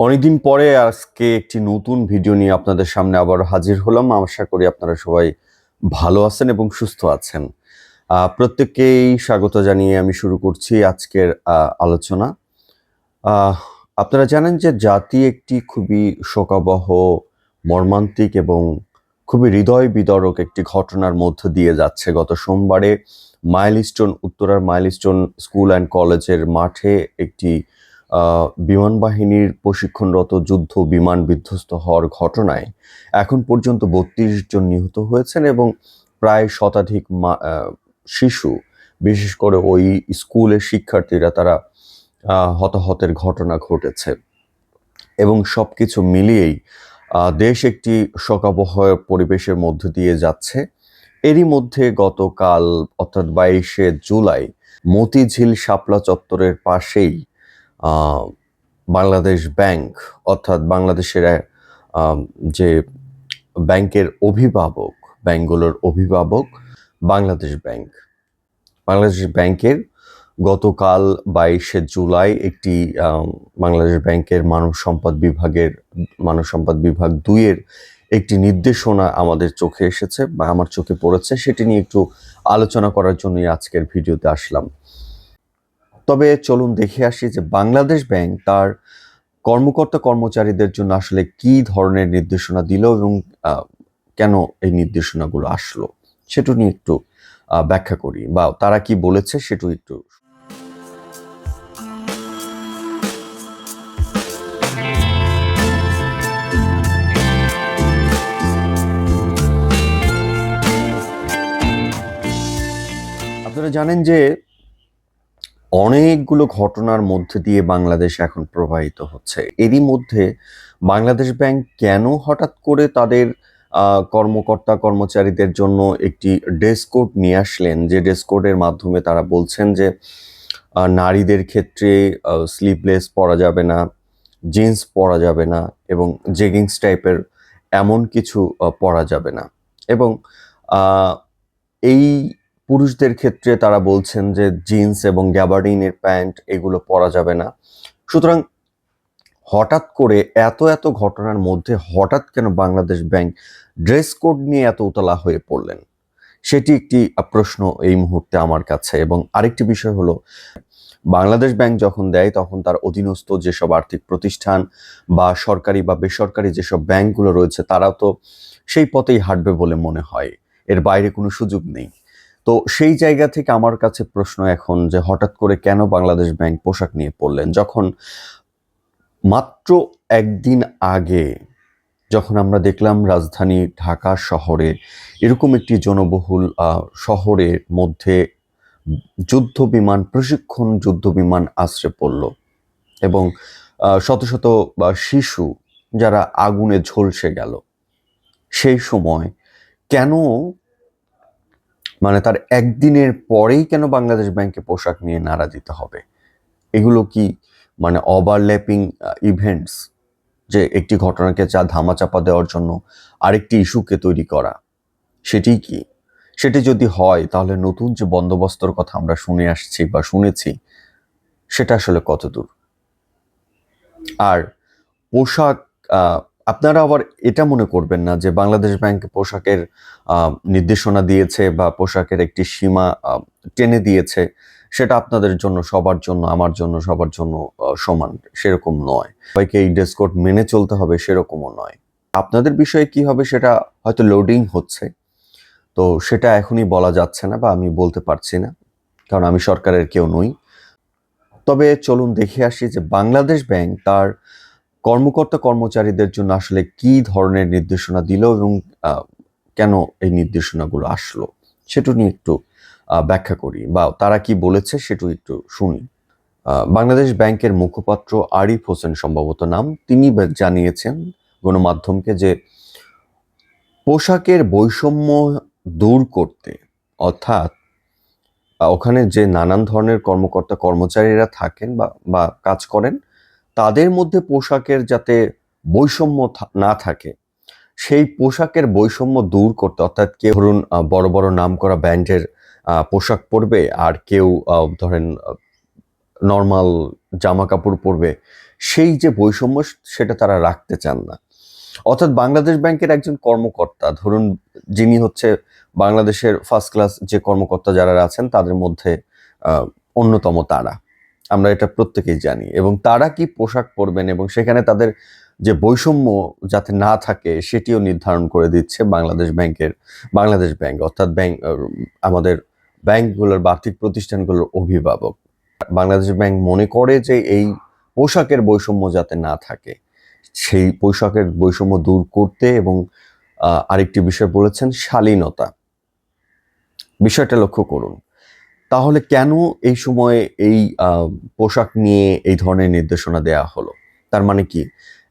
অনেকদিন পরে আজকে একটি নতুন ভিডিও নিয়ে আপনাদের সামনে আবার হাজির হলাম। আশা করি আপনারা সবাই ভালো আছেন এবং সুস্থ আছেন। প্রত্যেককেই স্বাগত জানিয়ে আমি শুরু করছি আজকের আলোচনা। আপনারা জানেন যে জাতি একটি খুবই শোকাবহ, মর্মান্তিক এবং খুবই হৃদয় বিদরক একটি ঘটনার মধ্য দিয়ে যাচ্ছে। গত সোমবারে মাইলস্টোন, উত্তরার মাইলস্টোন স্কুল অ্যান্ড কলেজের মাঠে একটি বিমান বাহিনীর প্রশিক্ষণরত যুদ্ধ বিমান বিধ্বস্ত হওয়ার ঘটনায় এখন পর্যন্ত বত্রিশ জন নিহত হয়েছেন এবং প্রায় শতাধিক শিশু, বিশেষ করে ওই স্কুলের শিক্ষার্থীরা তারা হতাহতের ঘটনা ঘটেছে। এবং সব কিছু মিলিয়েই দেশ একটি শোকাবহ পরিবেশের মধ্য দিয়ে যাচ্ছে। এরই মধ্যে গতকাল, অর্থাৎ বাইশে জুলাই, মতিঝিল শাপলা চত্বরের পাশেই বাংলাদেশ ব্যাংক, অর্থাৎ বাংলাদেশের যে ব্যাংকের অভিভাবক, ব্যাংকগুলোর অভিভাবক বাংলাদেশ ব্যাংক। বাংলাদেশ ব্যাংকের গতকাল বাইশে জুলাই একটি বাংলাদেশ ব্যাংকের মানব সম্পদ বিভাগের, মানব সম্পদ বিভাগ দুইয়ের একটি নির্দেশনা আমাদের চোখে এসেছে বা আমার চোখে পড়েছে। সেটি নিয়ে একটু আলোচনা করার জন্যই আজকের ভিডিওতে আসলাম। তবে চলুন দেখে আসি যে বাংলাদেশ ব্যাংক তার কর্মকর্তা কর্মচারীদের জন্য আসলে কি ধরনের নির্দেশনা দিল এবং কেন এই নির্দেশনাগুলো আসলো? সেটা নিয়ে একটু ব্যাখ্যা করি বা তারা কি বলেছে সেটু একটু আপনারা জানেন যে অনেকগুলো ঘটনার মধ্যে দিয়ে বাংলাদেশ এখন প্রবাহিত হচ্ছে। এরই মধ্যে বাংলাদেশ ব্যাংক কেন হঠাৎ করে তাদের কর্মকর্তা, কর্মচারীদের জন্য একটি ড্রেস কোড নিয়ে আসলেন? যে ড্রেস কোডের মাধ্যমে তারা বলছেন যে নারীদের ক্ষেত্রে স্লিভলেস পরা যাবে না জিন্স পরা যাবে না এবং জেগিংস টাইপের এমন কিছু পরা যাবে না। এবং এই পুরুষদের ক্ষেত্রে তারা বলছেন যে জিন্স এবং গ্যাবার্ডিনের প্যান্ট এগুলো পরা যাবে না। সুতরাং হঠাৎ করে এত এত ঘটনার মধ্যে হঠাৎ কেন বাংলাদেশ ব্যাংক ড্রেস কোড নিয়ে এত উতলা হয়ে পড়লেন? সেটি একটি প্রশ্ন এই মুহূর্তে আমার কাছে। এবং আরেকটি বিষয় হলো, বাংলাদেশ ব্যাংক যখন দেয়, তখন তার অধীনস্থ যেসব আর্থিক প্রতিষ্ঠান বা সরকারি বা বেসরকারি যেসব ব্যাংকগুলো রয়েছে তারাও তো সেই পথেই হাঁটবে বলে মনে হয়। এর বাইরে কোনো সুযোগ নেই। তো সেই জায়গা থেকে আমার কাছে প্রশ্ন এখন যে হঠাৎ করে কেন বাংলাদেশ ব্যাংক পোশাক নিয়ে পড়লেন? যখন মাত্র একদিন আগে যখন আমরা দেখলাম রাজধানী ঢাকা শহরে এরকম একটি জনবহুল শহরের মধ্যে যুদ্ধ বিমান, প্রশিক্ষণ যুদ্ধ বিমান আশ্রে পড়ল এবং শত শত, বা, শিশু যারা আগুনে ঝলসে গেল। সেই সময় কেন মানে তার একদিনের পরেই কেন বাংলাদেশ ব্যাংকে পোশাক নিয়ে নাড়া দিতে হবে? এগুলো কি মানে ওভারল্যাপিং ইভেন্টস যে একটি ঘটনাকে চা ধামাচাপা দেওয়ার জন্য আরেকটি ইস্যুকে তৈরি করা, সেটি কি? সেটি যদি হয়, তাহলে নতুন যে বন্দোবস্তর কথা আমরা শুনে আসছি বা শুনেছি, সেটা আসলে কতদূর? আর পোশাক আপনারা আবার এটা মনে করবেন না যে বাংলাদেশ ব্যাংক পোশাকের নির্দেশনা দিয়েছে বা পোশাকের একটি সীমা টেনে দিয়েছে। সেটা আপনাদের জন্য, সবার জন্য, আমার জন্য, সবার জন্য সমান। সেরকম নয়। সবাইকে এই ড্রেস কোড মেনে চলতে হবে, সেরকমও নয়। আপনাদের বিষয়ে কি হবে সেটা হয়তো লোডিং হচ্ছে। তো সেটা এখনই বলা যাচ্ছে না বা আমি বলতে পারছি না, কারণ আমি সরকারের কেউ নই। তবে চলুন দেখে আসি যে বাংলাদেশ ব্যাংক তার কর্মকর্তা কর্মচারীদের জন্য আসলে কি ধরনের নির্দেশনা দিল এবং কেন এই নির্দেশনাগুলো আসলো? সেটু নিয়ে একটু ব্যাখ্যা করি বা তারা কি বলেছে সেটু একটু শুনি। বাংলাদেশ ব্যাংকের মুখপাত্র আরিফ হোসেন সম্ভবত নাম। তিনি জানিয়েছেন গণমাধ্যমকে যে পোশাকের বৈষম্য দূর করতে, অর্থাৎ ওখানে যে নানান ধরনের কর্মকর্তা কর্মচারীরা থাকেন বা বা কাজ করেন তাদের মধ্যে পোশাকের যাতে বৈষম্য না থাকে সেই পোশাকের বৈষম্য দূর করতে অর্থাৎ কেউ ধরুন বড় বড় নাম করা ব্র্যান্ডের আহ, পোশাক পরবে আর কেউ ধরেন নর্মাল জামা কাপড় পরবে সেই যে বৈষম্য সেটা তারা রাখতে চান না। অর্থাৎ বাংলাদেশ ব্যাংকের একজন কর্মকর্তা ধরুন যিনি হচ্ছে বাংলাদেশের ফার্স্ট ক্লাস যে কর্মকর্তা যারা আছেন তাদের মধ্যে অন্যতম তারা। আমরা এটা প্রত্যেকেই জানি। এবং তারা কি পোশাক পরবেন এবং সেখানে তাদের যে বৈষম্য যাতে না থাকে, সেটিও নির্ধারণ করে দিচ্ছে বাংলাদেশ ব্যাংকের, বাংলাদেশ ব্যাংক, অর্থাৎ ব্যাংক আমাদের ব্যাংকগুলোর বা আর্থিক প্রতিষ্ঠানগুলোর অভিভাবক। বাংলাদেশ ব্যাংক মনে করে যে এই পোশাকের বৈষম্য যাতে না থাকে, সেই পোশাকের বৈষম্য দূর করতে এবং আরেকটি বিষয় বলেছেন শালীনতা। বিষয়টা লক্ষ্য করুন। তাহলে কেন এই সময়ে এই পোশাক নিয়ে এই ধরনের নির্দেশনা দেয়া হলো? তার মানে কি?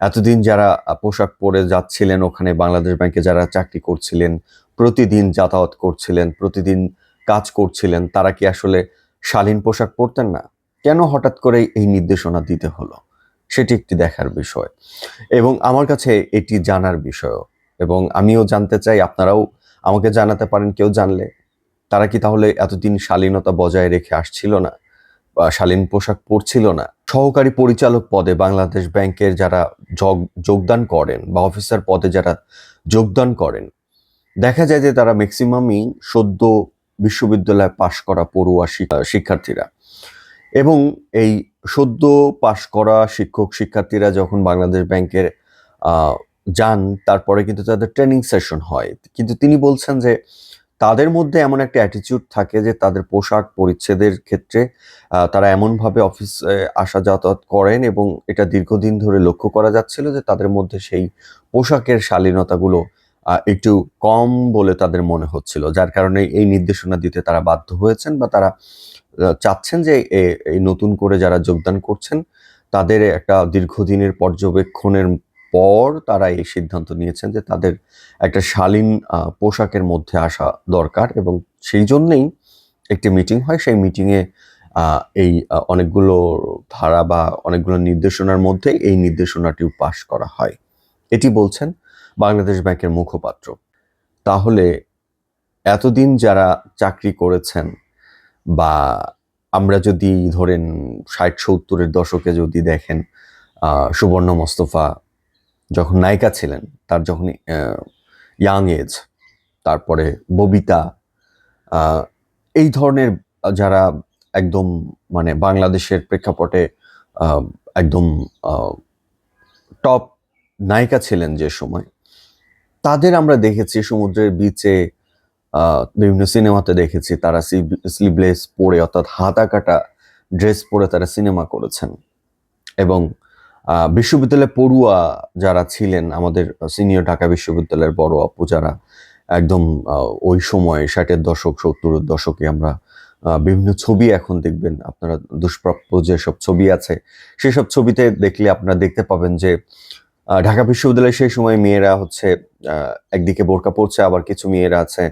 এতদিন যারা পোশাক পরে যাচ্ছিলেন ওখানে বাংলাদেশ ব্যাংকে যারা চাকরি করছিলেন, প্রতিদিন যাতায়াত করছিলেন, প্রতিদিন কাজ করছিলেন, তারা কি আসলে শালীন পোশাক পরতেন না? কেন হঠাৎ করে এই নির্দেশনা দিতে হলো? সেটি একটি দেখার বিষয়। এবং আমার কাছে এটি জানার বিষয় এবং আমিও জানতে চাই, আপনারাও আমাকে জানাতে পারেন, কেউ জানলে। তারা কি তাহলে এতদিন শালীনতা বজায় রেখে আসছিল না? বা শালীন পোশাক পরছিল না? সহকারী পরিচালক পদে বাংলাদেশ ব্যাংকের যারা যোগ- যোগদান করেন বা অফিসার পদে যারা যোগদান করেন, দেখা যায় যে তারা ম্যাক্সিমামই সদ্য বিশ্ববিদ্যালয়ে পাশ করা পড়ুয়া শিক- শিক্ষার্থীরা। এবং এই সদ্য পাশ করা শিক্ষক শিক্ষার্থীরা যখন বাংলাদেশ ব্যাংকের যান, তারপরে কিন্তু তাদের ট্রেনিং সেশন হয়। কিন্তু তিনি বলছেন যে তাদের মধ্যে এমন একটা অ্যাটিটিউড থাকে যে তাদের পোশাক পরিচ্ছেদের ক্ষেত্রে তারা এমনভাবে অফিস আসা যাতায়াত করেন এবং এটা দীর্ঘদিন ধরে লক্ষ্য করা যাচ্ছিল যে তাদের মধ্যে সেই পোশাকের শালীনতাগুলো একটু কম বলে তাদের মনে হচ্ছিল। যার কারণে এই নির্দেশনা দিতে তারা বাধ্য হয়েছেন বা তারা চাচ্ছেন যে এই নতুন করে যারা যোগদান করছেন, তাদের একটা দীর্ঘদিনের পর্যবেক্ষণের পর তারা এই সিদ্ধান্ত নিয়েছেন যে তাদের একটা শালীন পোশাকের মধ্যে আসা দরকার এবং সেই জন্যেই একটি মিটিং হয়। সেই মিটিংয়ে এই অনেকগুলো ধারা বা অনেকগুলো নির্দেশনার মধ্যে এই নির্দেশনাটিও পাশ করা হয়। এটি বলছেন বাংলাদেশ ব্যাংকের মুখপাত্র। তাহলে এতদিন যারা চাকরি করেছেন বা আমরা যদি ধরেন ষাট সত্তরের দশকে যদি দেখেন সুবর্ণ মোস্তফা যখন নায়িকা ছিলেন, তার যখন ইয়াং এজ তারপরে ববিতা এই ধরনের যারা একদম মানে বাংলাদেশের প্রেক্ষাপটে একদম টপ নায়িকা ছিলেন যে সময়, তাদের আমরা দেখেছি সমুদ্রের বিচে বিভিন্ন সিনেমাতে দেখেছি, তারা স্লিভলেস পরে অর্থাৎ হাতা কাটা ড্রেস পরে তারা সিনেমা করেছেন এবং বিশ্ববিদ্যালয়ে পড়ুয়া যারা ছিলেন, আমাদের সিনিয়র ঢাকা বিশ্ববিদ্যালয়ের বড় আপু যারা একদম ওই সময় ষাটের দশক, সত্তরের দশকে আমরা বিভিন্ন ছবি এখন দেখবেন, আপনারা দুষ্প্রাপ্য যেসব ছবি আছে, সেসব ছবিতে দেখলে আপনারা দেখতে পাবেন যে ঢাকা বিশ্ববিদ্যালয়ে সেই সময় মেয়েরা হচ্ছে একদিকে বোরকা পড়ছে আবার কিছু মেয়েরা আছে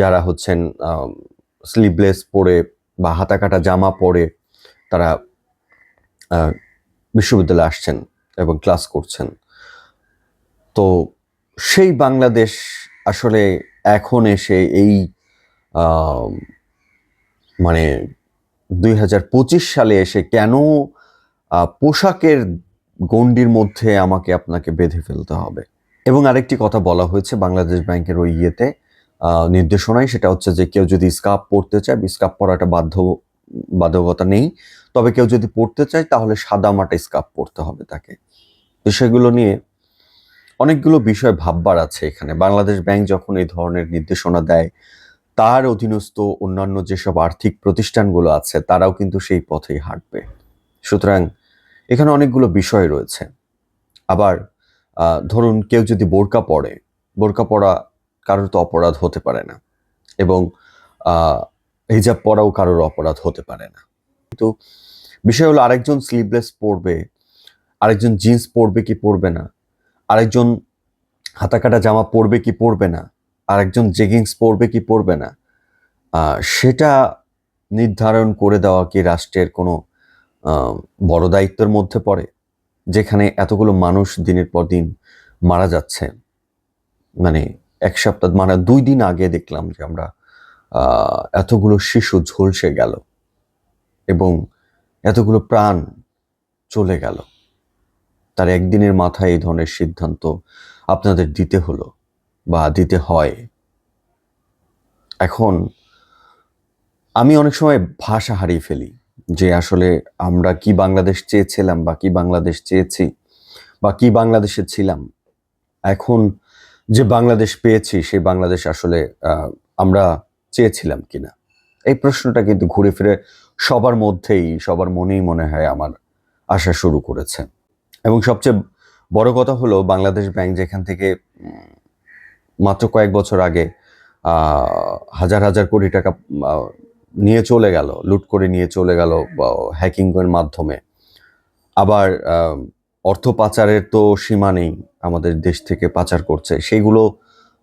যারা হচ্ছেন স্লিভলেস পরে বা হাতা কাটা জামা পরে তারা বিশ্ববিদ্যালয়ে আসছেন এবং ক্লাস করছেন। তো সেই বাংলাদেশ আসলে এখন এসে এই মানে দুই হাজার পঁচিশ সালে এসে কেন পোশাকের গণ্ডির মধ্যে আমাকে আপনাকে বেঁধে ফেলতে হবে? এবং আরেকটি কথা বলা হয়েছে বাংলাদেশ ব্যাংকের ওই ইয়েতে নির্দেশনায়, সেটা হচ্ছে যে কেউ যদি স্কার্ফ পরতে চায়, স্কার্ফ পরাটা বাধ্য বাধ্যকতা নেই। তবে কেউ যদি পড়তে চায়, তাহলে সাদা মাটা স্কার্ফ পরতে হবে তাকে। বিষয়গুলো নিয়ে অনেকগুলো বিষয় ভাববার আছে এখানে। বাংলাদেশ ব্যাংক যখন এই ধরনের নির্দেশনা দেয়, তার অধীনস্থ অন্যান্য যেসব আর্থিক প্রতিষ্ঠানগুলো আছে, তারাও কিন্তু সেই পথেই হাঁটবে। সুতরাং এখানে অনেকগুলো বিষয় রয়েছে। আবার ধরুন কেউ যদি বোরকা পরে বোরকা পরা কারোর তো অপরাধ হতে পারে না। এবং হিজাব পরাও কারোর অপরাধ হতে পারে না। কিন্তু বিষয় হলো আরেকজন স্লিভলেস পরবে, আরেকজন জিন্স পরবে কি পরবে না, আরেকজন হাতাকাটা জামা পরবে কি পরবে না, আরেকজন জেগিংস পরবে কি পরবে না সেটা নির্ধারণ করে দেওয়া কি রাষ্ট্রের কোনো বড় দায়িত্বের মধ্যে পড়ে? যেখানে এতগুলো মানুষ দিনের পর দিন মারা যাচ্ছে। মানে এক সপ্তাহ মানে দুই দিন আগে দেখলাম যে আমরা এতগুলো শিশু ঝলসে গেল এবং এতগুলো প্রাণ চলে গেল। তার একদিনের মাথায় এই ধরনের সিদ্ধান্ত আপনাদের দিতে হলো বা দিতে হয়। এখন আমি অনেক সময় ভাষা হারিয়ে ফেলি যে আসলে আমরা কি বাংলাদেশ চেয়েছিলাম বা কি বাংলাদেশ চেয়েছি বা কি বাংলাদেশে ছিলাম। এখন যে বাংলাদেশ পেয়েছি, সেই বাংলাদেশ আসলে আমরা চেয়েছিলাম কিনা? এই প্রশ্নটা কিন্তু ঘুরে ফিরে সবার মধ্যেই, সবার মনেই মনে হয় আমার আসা শুরু করেছে। এবং সবচেয়ে বড় কথা হলো, বাংলাদেশ ব্যাংক যেখান থেকে মাত্র কয়েক বছর আগে হাজার হাজার কোটি টাকা নিয়ে চলে গেল, লুট করে নিয়ে চলে গেল হ্যাকিং এর মাধ্যমে। আবার অর্থ পাচারের তো সীমা নেই আমাদের দেশ থেকে পাচার করছে। সেগুলো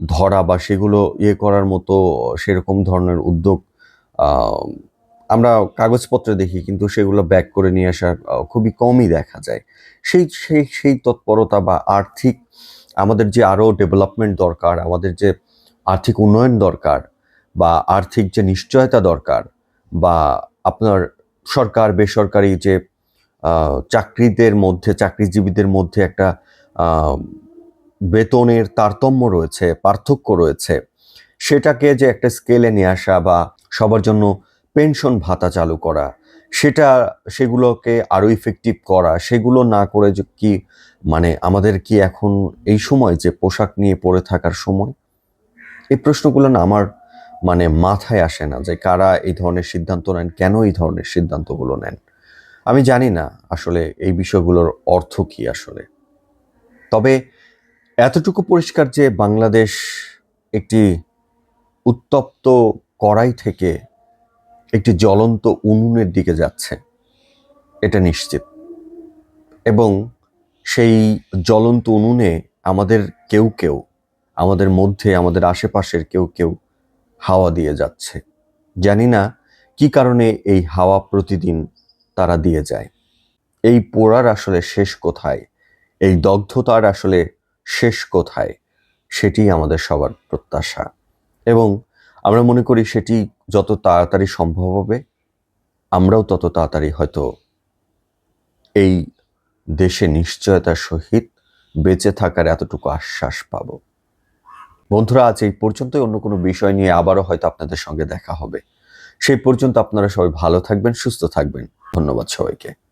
ধরা বা সেগুলো ইয়ে করার মতো সেরকম ধরনের উদ্যোগ আমরা কাগজপত্রে দেখি, কিন্তু সেগুলো ব্যাক করে নিয়ে আসা খুবই কমই দেখা যায়। সেই সেই সেই তৎপরতা বা আর্থিক, আমাদের যে আরও ডেভেলপমেন্ট দরকার, আমাদের যে আর্থিক উন্নয়ন দরকার বা আর্থিক যে নিশ্চয়তা দরকার বা আপনার সরকার, বেসরকারি যে চাকরিদের মধ্যে, চাকরিজীবীদের মধ্যে একটা বেতনের তারতম্য রয়েছে, পার্থক্য রয়েছে। সেটাকে যে একটা স্কেলে নিয়ে আসা বা সবার জন্য পেনশন ভাতা চালু করা, সেটা, সেগুলোকে আরও ইফেক্টিভ করা, সেগুলো না করে কি মানে আমাদের কি এখন এই সময় যে পোশাক নিয়ে পড়ে থাকার সময়? এই প্রশ্নগুলো না আমার মানে মাথায় আসে না যে কারা এই ধরনের সিদ্ধান্ত নেন, কেন এই ধরনের সিদ্ধান্তগুলো নেন। আমি জানি না আসলে এই বিষয়গুলোর অর্থ কি আসলে। তবে এতটুকু পরিষ্কার যে বাংলাদেশ একটি উত্তপ্ত কড়াই থেকে একটি জ্বলন্ত উনুনের দিকে যাচ্ছে, এটা নিশ্চিত। এবং সেই জ্বলন্ত উনুনে আমাদের কেউ কেউ, আমাদের মধ্যে, আমাদের আশেপাশের কেউ কেউ হাওয়া দিয়ে যাচ্ছে। জানি না কি কারণে এই হাওয়া প্রতিদিন তারা দিয়ে যায়। এই পোড়ার আসলে শেষ কোথায়? এই দগ্ধতার আসলে শেষ কোথায়? সেটি আমাদের সবার প্রত্যাশা। এবং আমরা মনে করি সেটি যত তাড়াতাড়ি সম্ভব হবে, আমরাও তত তাড়াতাড়ি হয়তো এই দেশে নিশ্চয়তার সহিত বেঁচে থাকার এতটুকু আশ্বাস পাব। বন্ধুরা, আজ এই পর্যন্তই। অন্য কোনো বিষয় নিয়ে আবারও হয়তো আপনাদের সঙ্গে দেখা হবে। সেই পর্যন্ত আপনারা সবাই ভালো থাকবেন, সুস্থ থাকবেন। ধন্যবাদ সবাইকে।